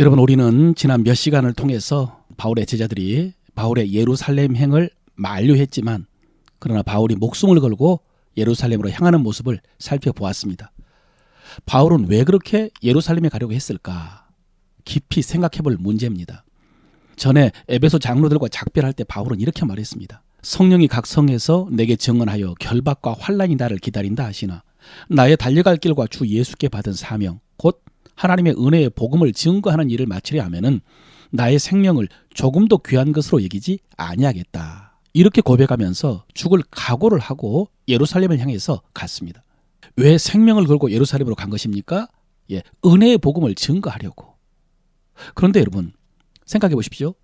여러분 우리는 지난 몇 시간을 통해서 바울의 제자들이 바울의 예루살렘 행을 만류했지만 그러나 바울이 목숨을 걸고 예루살렘으로 향하는 모습을 살펴보았습니다. 바울은 왜 그렇게 예루살렘에 가려고 했을까? 깊이 생각해 볼 문제입니다. 전에 에베소 장로들과 작별할 때 바울은 이렇게 말했습니다. 성령이 각 성에서 내게 증언하여 결박과 환란이 나를 기다린다 하시나 나의 달려갈 길과 주 예수께 받은 사명 곧 하나님의 은혜의 복음을 증거하는 일을 마치려 하면은 나의 생명을 조금도 귀한 것으로 여기지 아니하겠다. 이렇게 고백하면서 죽을 각오를 하고 예루살렘을 향해서 갔습니다. 왜 생명을 걸고 예루살렘으로 간 것입니까? 예, 은혜의 복음을 증거하려고. 그런데 여러분 생각해 보십시오.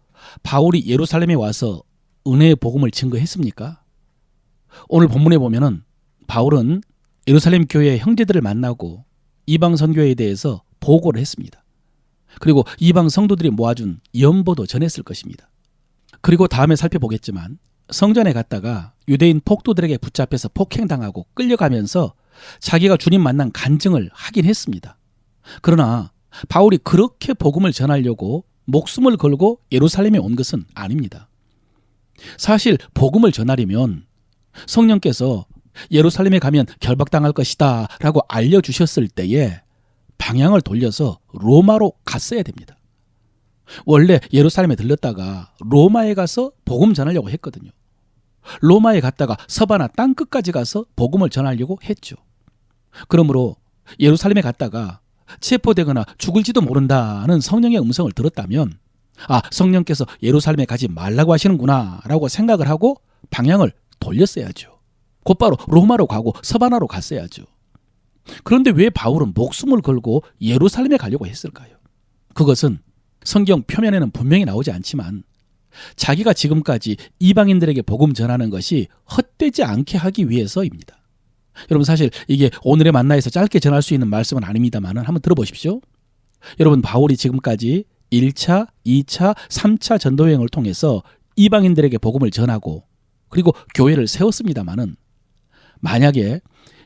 바울이 예루살렘에 와서 은혜의 복음을 증거했습니까? 오늘 본문에 보면은 바울은 예루살렘 교회 형제들을 만나고 이방 선교에 대해서 보고를 했습니다. 그리고 이방 성도들이 모아준 연보도 전했을 것입니다. 그리고 다음에 살펴보겠지만 성전에 갔다가 유대인 폭도들에게 붙잡혀서 폭행당하고 끌려가면서 자기가 주님 만난 간증을 하긴 했습니다. 그러나 바울이 그렇게 복음을 전하려고 목숨을 걸고 예루살렘에 온 것은 아닙니다. 사실 복음을 전하려면 성령께서 예루살렘에 가면 결박당할 것이다 라고 알려주셨을 때에 방향을 돌려서 로마로 갔어야 됩니다. 원래 예루살렘에 들렀다가 로마에 가서 복음 전하려고 했거든요. 로마에 갔다가 서바나 땅 끝까지 가서 복음을 전하려고 했죠. 그러므로 예루살렘에 갔다가 체포되거나 죽을지도 모른다는 성령의 음성을 들었다면 아 성령께서 예루살렘에 가지 말라고 하시는구나라고 생각을 하고 방향을 돌렸어야죠. 곧바로 로마로 가고 서바나로 갔어야죠. 그런데 왜 바울은 목숨을 걸고 예루살렘에 가려고 했을까요? 그것은 성경 표면에는 분명히 나오지 않지만 자기가 지금까지 이방인들에게 복음 전하는 것이 헛되지 않게 하기 위해서입니다. 여러분 사실 이게 오늘의 만나에서 짧게 전할 수 있는 말씀은 아닙니다만 한번 들어보십시오. 여러분 바울이 지금까지 1차, 2차, 3차 전도 여행을 통해서 이방인들에게 복음을 전하고 그리고 교회를 세웠습니다마는 만약에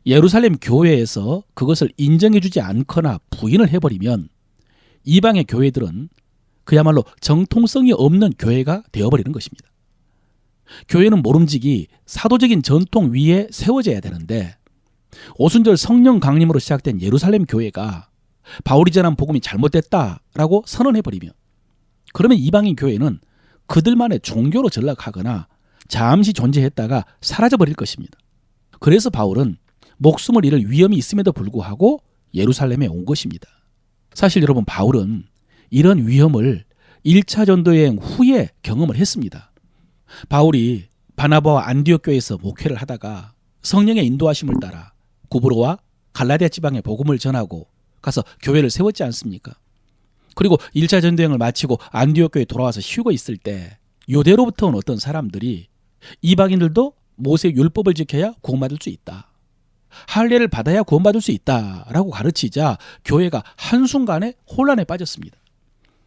예루살렘 교회에서 그것을 인정해주지 않거나 부인을 해버리면 이방의 교회들은 그야말로 정통성이 없는 교회가 되어버리는 것입니다. 교회는 모름지기 사도적인 전통 위에 세워져야 되는데 오순절 성령 강림으로 시작된 예루살렘 교회가 바울이 전한 복음이 잘못됐다라고 선언해버리면 그러면 이방인 교회는 그들만의 종교로 전락하거나 잠시 존재했다가 사라져버릴 것입니다. 그래서 바울은 목숨을 잃을 위험이 있음에도 불구하고 예루살렘에 온 것입니다. 사실 여러분 바울은 이런 위험을 1차 전도 여행 후에 경험을 했습니다. 바울이 바나바와 안디옥 교회에서 목회를 하다가 성령의 인도하심을 따라 구브로와 갈라디아 지방에 복음을 전하고 가서 교회를 세웠지 않습니까? 그리고 1차 전도여행을 마치고 안디옥 교회에 돌아와서 쉬고 있을 때 요대로부터 온 어떤 사람들이 이방인들도 모세 율법을 지켜야 구원받을 수 있다. 할례를 받아야 구원받을 수 있다라고 가르치자 교회가 한순간에 혼란에 빠졌습니다.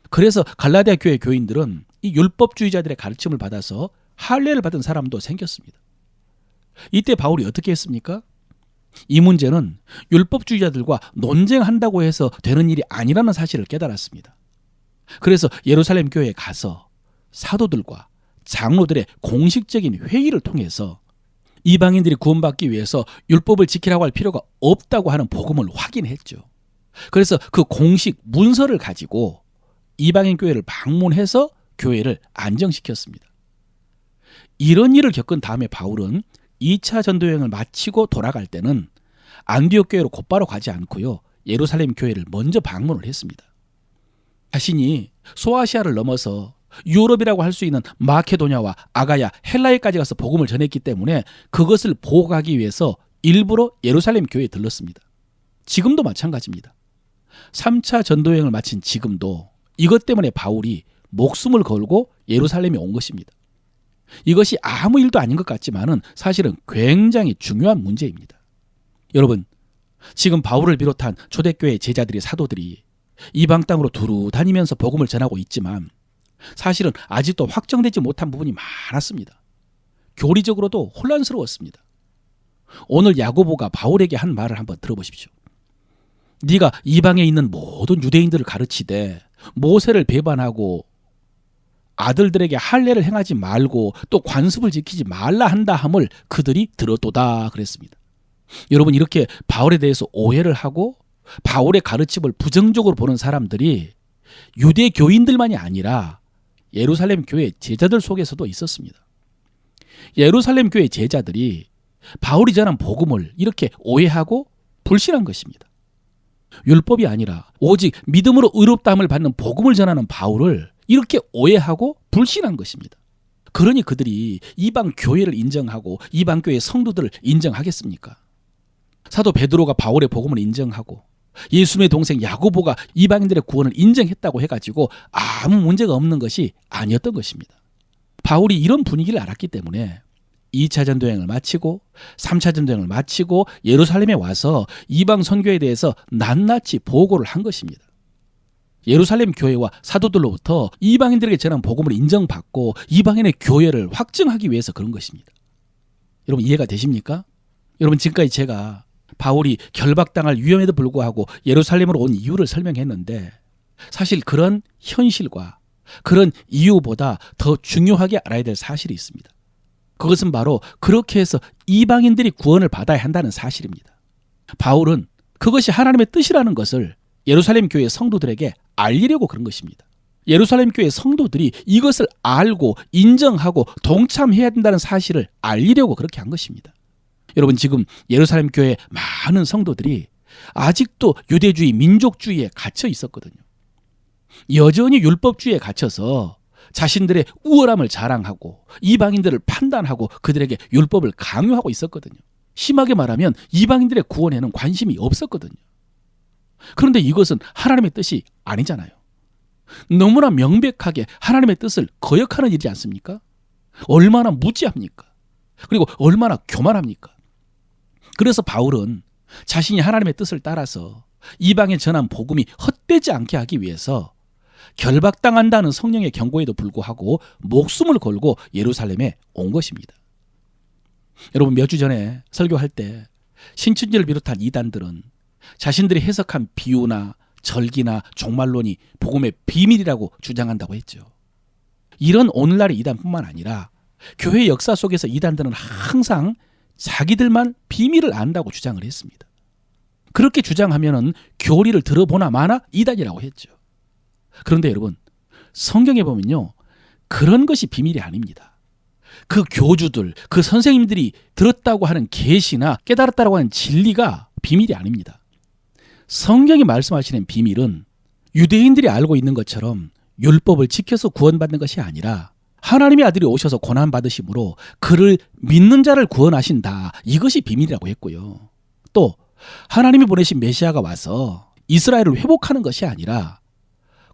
그래서 갈라디아 교회 교인들은 이 율법주의자들의 가르침을 받아서 할례를 받은 사람도 생겼습니다. 이때 바울이 어떻게 했습니까? 이 문제는 율법주의자들과 논쟁한다고 해서 되는 일이 아니라는 사실을 깨달았습니다. 그래서 예루살렘 교회에 가서 사도들과 장로들의 공식적인 회의를 통해서 이방인들이 구원받기 위해서 율법을 지키라고 할 필요가 없다고 하는 복음을 확인했죠. 그래서 그 공식 문서를 가지고 이방인 교회를 방문해서 교회를 안정시켰습니다. 이런 일을 겪은 다음에 바울은 2차 전도 여행을 마치고 돌아갈 때는 안디옥 교회로 곧바로 가지 않고요. 예루살렘 교회를 먼저 방문을 했습니다. 자신이 소아시아를 넘어서 유럽이라고 할 수 있는 마케도냐와 아가야, 헬라에까지 가서 복음을 전했기 때문에 그것을 보호하기 위해서 일부러 예루살렘 교회에 들렀습니다. 지금도 마찬가지입니다. 3차 전도 여행을 마친 지금도 이것 때문에 바울이 목숨을 걸고 예루살렘에 온 것입니다. 이것이 아무 일도 아닌 것 같지만은 사실은 굉장히 중요한 문제입니다. 여러분, 지금 바울을 비롯한 초대교회 제자들이 사도들이 이방 땅으로 두루 다니면서 복음을 전하고 있지만 사실은 아직도 확정되지 못한 부분이 많았습니다. 교리적으로도 혼란스러웠습니다. 오늘 야고보가 바울에게 한 말을 한번 들어보십시오. 네가 이방에 있는 모든 유대인들을 가르치되 모세를 배반하고 아들들에게 할례를 행하지 말고 또 관습을 지키지 말라 한다 함을 그들이 들었도다 그랬습니다. 여러분 이렇게 바울에 대해서 오해를 하고 바울의 가르침을 부정적으로 보는 사람들이 유대 교인들만이 아니라 예루살렘 교회 제자들 속에서도 있었습니다. 예루살렘 교회 제자들이 바울이 전한 복음을 이렇게 오해하고 불신한 것입니다. 율법이 아니라 오직 믿음으로 의롭다함을 받는 복음을 전하는 바울을 이렇게 오해하고 불신한 것입니다. 그러니 그들이 이방 교회를 인정하고 이방 교회 성도들을 인정하겠습니까? 사도 베드로가 바울의 복음을 인정하고 예수님의 동생 야고보가 이방인들의 구원을 인정했다고 해가지고 아무 문제가 없는 것이 아니었던 것입니다. 바울이 이런 분위기를 알았기 때문에 2차 전도행을 마치고 3차 전도행을 마치고 예루살렘에 와서 이방 선교에 대해서 낱낱이 보고를 한 것입니다. 예루살렘 교회와 사도들로부터 이방인들에게 전한 복음을 인정받고 이방인의 교회를 확증하기 위해서 그런 것입니다. 여러분 이해가 되십니까? 여러분 지금까지 제가 바울이 결박당할 위험에도 불구하고 예루살렘으로 온 이유를 설명했는데 사실 그런 현실과 그런 이유보다 더 중요하게 알아야 될 사실이 있습니다. 그것은 바로 그렇게 해서 이방인들이 구원을 받아야 한다는 사실입니다. 바울은 그것이 하나님의 뜻이라는 것을 예루살렘 교회 성도들에게 알리려고 그런 것입니다. 예루살렘 교회 성도들이 이것을 알고 인정하고 동참해야 된다는 사실을 알리려고 그렇게 한 것입니다. 여러분 지금 예루살렘 교회 많은 성도들이 아직도 유대주의 민족주의에 갇혀 있었거든요. 여전히 율법주의에 갇혀서 자신들의 우월함을 자랑하고 이방인들을 판단하고 그들에게 율법을 강요하고 있었거든요. 심하게 말하면 이방인들의 구원에는 관심이 없었거든요. 그런데 이것은 하나님의 뜻이 아니잖아요. 너무나 명백하게 하나님의 뜻을 거역하는 일이지 않습니까? 얼마나 무지합니까? 그리고 얼마나 교만합니까? 그래서 바울은 자신이 하나님의 뜻을 따라서 이방에 전한 복음이 헛되지 않게 하기 위해서 결박당한다는 성령의 경고에도 불구하고 목숨을 걸고 예루살렘에 온 것입니다. 여러분 몇 주 전에 설교할 때 신춘지를 비롯한 이단들은 자신들이 해석한 비유나 절기나 종말론이 복음의 비밀이라고 주장한다고 했죠. 이런 오늘날의 이단뿐만 아니라 교회 역사 속에서 이단들은 항상 자기들만 비밀을 안다고 주장을 했습니다. 그렇게 주장하면은 교리를 들어보나 마나 이단이라고 했죠. 그런데 여러분, 성경에 보면요. 그런 것이 비밀이 아닙니다. 그 교주들, 그 선생님들이 들었다고 하는 계시나 깨달았다고 하는 진리가 비밀이 아닙니다. 성경이 말씀하시는 비밀은 유대인들이 알고 있는 것처럼 율법을 지켜서 구원받는 것이 아니라 하나님의 아들이 오셔서 고난 받으심으로 그를 믿는 자를 구원하신다. 이것이 비밀이라고 했고요. 또 하나님이 보내신 메시아가 와서 이스라엘을 회복하는 것이 아니라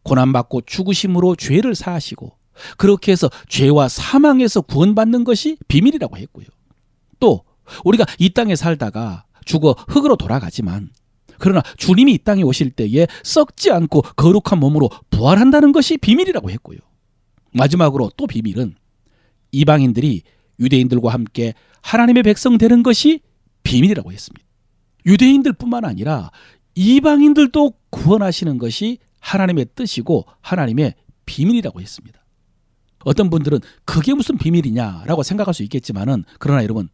고난 받고 죽으심으로 죄를 사하시고 그렇게 해서 죄와 사망에서 구원받는 것이 비밀이라고 했고요. 또 우리가 이 땅에 살다가 죽어 흙으로 돌아가지만 그러나 주님이 이 땅에 오실 때에 썩지 않고 거룩한 몸으로 부활한다는 것이 비밀이라고 했고요. 마지막으로 또 비밀은 이방인들이 유대인들과 함께 하나님의 백성 되는 것이 비밀이라고 했습니다. 유대인들뿐만 아니라 이방인들도 구원하시는 것이 하나님의 뜻이고 하나님의 비밀이라고 했습니다. 어떤 분들은 그게 무슨 비밀이냐라고 생각할 수 있겠지만은 그러나 여러분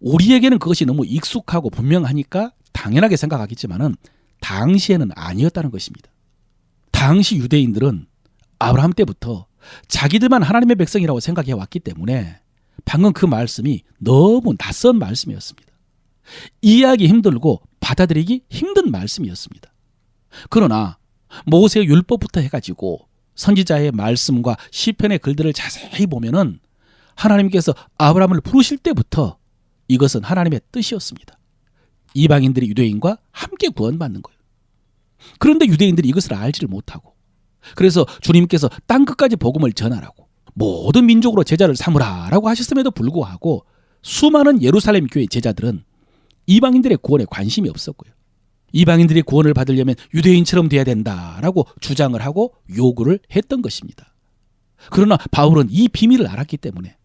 우리에게는 그것이 너무 익숙하고 분명하니까 당연하게 생각하겠지만은 당시에는 아니었다는 것입니다. 당시 유대인들은 아브라함 때부터 자기들만 하나님의 백성이라고 생각해 왔기 때문에 방금 그 말씀이 너무 낯선 말씀이었습니다. 이해하기 힘들고 받아들이기 힘든 말씀이었습니다. 그러나 모세의 율법부터 해가지고 선지자의 말씀과 시편의 글들을 자세히 보면은 하나님께서 아브라함을 부르실 때부터 이것은 하나님의 뜻이었습니다. 이방인들이 유대인과 함께 구원받는 거예요. 그런데 유대인들이 이것을 알지를 못하고 그래서 주님께서 땅 끝까지 복음을 전하라고 모든 민족으로 제자를 삼으라라고 하셨음에도 불구하고 수많은 예루살렘 교회 제자들은 이방인들의 구원에 관심이 없었고요. 이방인들이 구원을 받으려면 유대인처럼 돼야 된다라고 주장을 하고 요구를 했던 것입니다. 그러나 바울은 이 비밀을 알았기 때문에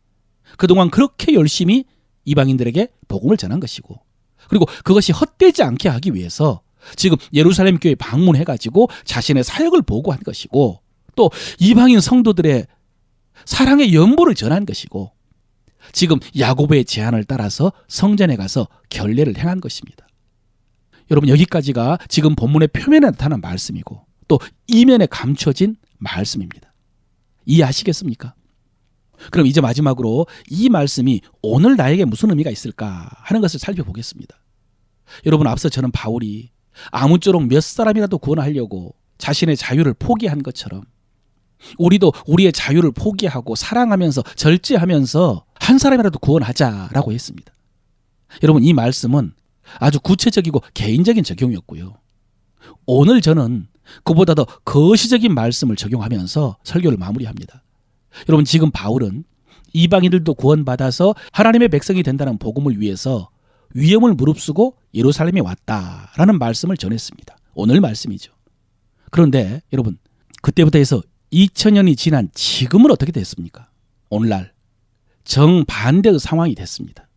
그동안 그렇게 열심히 이방인들에게 복음을 전한 것이고 그리고 그것이 헛되지 않게 하기 위해서 지금 예루살렘 교회 방문해 가지고 자신의 사역을 보고한 것이고 또 이방인 성도들의 사랑의 연보를 전한 것이고 지금 야고보의 제안을 따라서 성전에 가서 결례를 행한 것입니다. 여러분 여기까지가 지금 본문의 표면에 나타난 말씀이고 또 이면에 감춰진 말씀입니다. 이해하시겠습니까? 그럼 이제 마지막으로 이 말씀이 오늘 나에게 무슨 의미가 있을까 하는 것을 살펴보겠습니다. 여러분 앞서 저는 바울이 아무쪼록 몇 사람이라도 구원하려고 자신의 자유를 포기한 것처럼 우리도 우리의 자유를 포기하고 사랑하면서 절제하면서 한 사람이라도 구원하자라고 했습니다. 여러분 이 말씀은 아주 구체적이고 개인적인 적용이었고요. 오늘 저는 그보다 더 거시적인 말씀을 적용하면서 설교를 마무리합니다. 여러분 지금 바울은 이방인들도 구원받아서 하나님의 백성이 된다는 복음을 위해서 위험을 무릅쓰고 예루살렘에 왔다라는 말씀을 전했습니다. 오늘 말씀이죠. 그런데 여러분 그때부터 해서 2000년이 지난 지금은 어떻게 됐습니까? 오늘날 정반대의 상황이 됐습니다.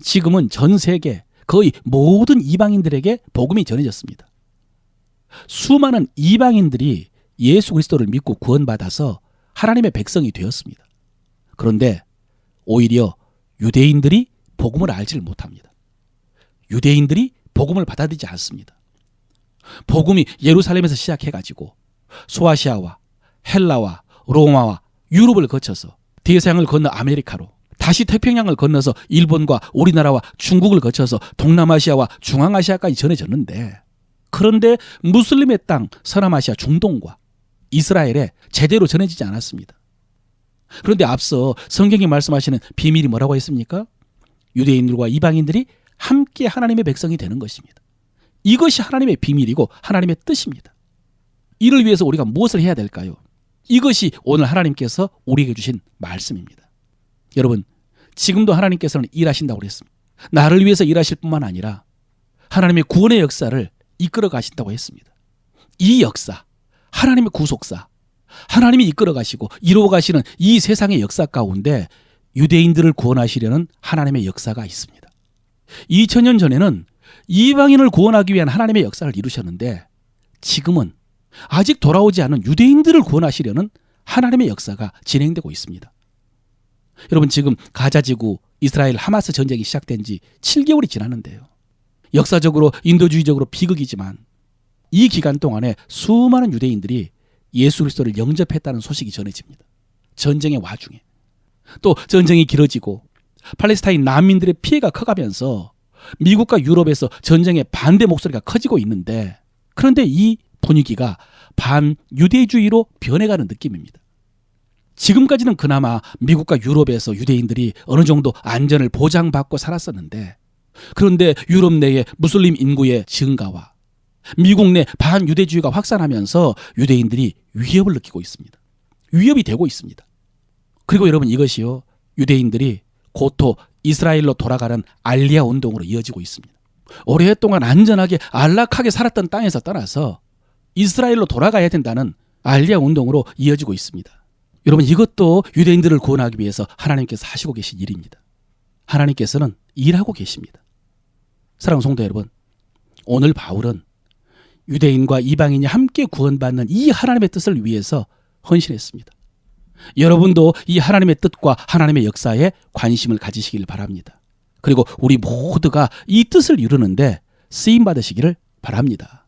지금은 전 세계 거의 모든 이방인들에게 복음이 전해졌습니다. 수많은 이방인들이 예수 그리스도를 믿고 구원받아서 하나님의 백성이 되었습니다. 그런데 오히려 유대인들이 복음을 알지를 못합니다. 유대인들이 복음을 받아들이지 않습니다. 복음이 예루살렘에서 시작해 가지고 소아시아와 헬라와 로마와 유럽을 거쳐서 대서양을 건너 아메리카로 다시 태평양을 건너서 일본과 우리나라와 중국을 거쳐서 동남아시아와 중앙아시아까지 전해졌는데 그런데 무슬림의 땅 서남아시아 중동과 이스라엘에 제대로 전해지지 않았습니다. 그런데 앞서 성경이 말씀하시는 비밀이 뭐라고 했습니까? 유대인들과 이방인들이 함께 하나님의 백성이 되는 것입니다. 이것이 하나님의 비밀이고 하나님의 뜻입니다. 이를 위해서 우리가 무엇을 해야 될까요? 이것이 오늘 하나님께서 우리에게 주신 말씀입니다. 여러분, 지금도 하나님께서는 일하신다고 그랬습니다. 나를 위해서 일하실 뿐만 아니라 하나님의 구원의 역사를 이끌어 가신다고 했습니다. 이 역사, 하나님의 구속사, 하나님이 이끌어 가시고 이루어 가시는 이 세상의 역사 가운데 유대인들을 구원하시려는 하나님의 역사가 있습니다. 2000년 전에는 이방인을 구원하기 위한 하나님의 역사를 이루셨는데 지금은 아직 돌아오지 않은 유대인들을 구원하시려는 하나님의 역사가 진행되고 있습니다. 여러분 지금 가자지구 이스라엘 하마스 전쟁이 시작된 지 7개월이 지났는데요. 역사적으로 인도주의적으로 비극이지만 이 기간 동안에 수많은 유대인들이 예수 그리스도를 영접했다는 소식이 전해집니다. 전쟁의 와중에 또 전쟁이 길어지고 팔레스타인 난민들의 피해가 커가면서 미국과 유럽에서 전쟁의 반대 목소리가 커지고 있는데 그런데 이 분위기가 반유대주의로 변해가는 느낌입니다. 지금까지는 그나마 미국과 유럽에서 유대인들이 어느 정도 안전을 보장받고 살았었는데 그런데 유럽 내의 무슬림 인구의 증가와 미국 내 반유대주의가 확산하면서 유대인들이 위협을 느끼고 있습니다. 위협이 되고 있습니다. 그리고 여러분 이것이요. 유대인들이 고토 이스라엘로 돌아가는 알리아 운동으로 이어지고 있습니다. 오랫동안 안전하게 안락하게 살았던 땅에서 떠나서 이스라엘로 돌아가야 된다는 알리아 운동으로 이어지고 있습니다. 여러분 이것도 유대인들을 구원하기 위해서 하나님께서 하시고 계신 일입니다. 하나님께서는 일하고 계십니다. 사랑하는 성도 여러분, 오늘 바울은 유대인과 이방인이 함께 구원받는 이 하나님의 뜻을 위해서 헌신했습니다. 여러분도 이 하나님의 뜻과 하나님의 역사에 관심을 가지시길 바랍니다. 그리고 우리 모두가 이 뜻을 이루는데 쓰임 받으시기를 바랍니다.